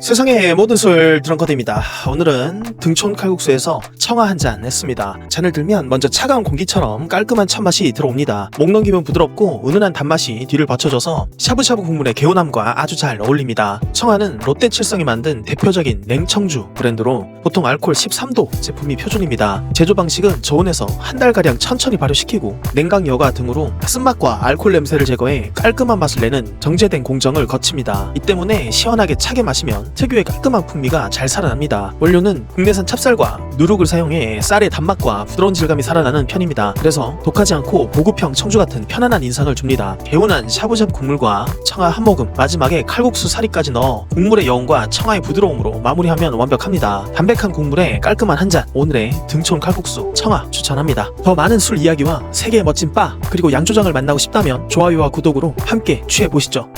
세상의 모든 술 드렁커드입니다. 오늘은 등촌 칼국수에서 청아 한 잔 했습니다. 잔을 들면 먼저 차가운 공기처럼 깔끔한 찬맛이 들어옵니다. 목 넘기면 부드럽고 은은한 단맛이 뒤를 받쳐줘서 샤브샤브 국물의 개운함과 아주 잘 어울립니다. 청아는 롯데 칠성이 만든 대표적인 냉청주 브랜드로 보통 알코올 13도 제품이 표준입니다. 제조 방식은 저온에서 한 달가량 천천히 발효시키고 냉각 여과 등으로 쓴맛과 알코올 냄새를 제거해 깔끔한 맛을 내는 정제된 공정을 거칩니다. 이 때문에 시원하게 차게 마시면 특유의 깔끔한 풍미가 잘 살아납니다. 원료는 국내산 찹쌀과 누룩을 사용해 쌀의 단맛과 부드러운 질감이 살아나는 편입니다. 그래서 독하지 않고 보급형 청주 같은 편안한 인상을 줍니다. 개운한 샤브샤브 국물과 청아 한 모금, 마지막에 칼국수 사리까지 넣어 국물의 여운과 청아의 부드러움으로 마무리하면 완벽합니다. 담백한 국물에 깔끔한 한 잔, 오늘의 등촌 칼국수 청아 추천합니다. 더 많은 술 이야기와 세계의 멋진 바 그리고 양조장을 만나고 싶다면 좋아요와 구독으로 함께 취해 보시죠.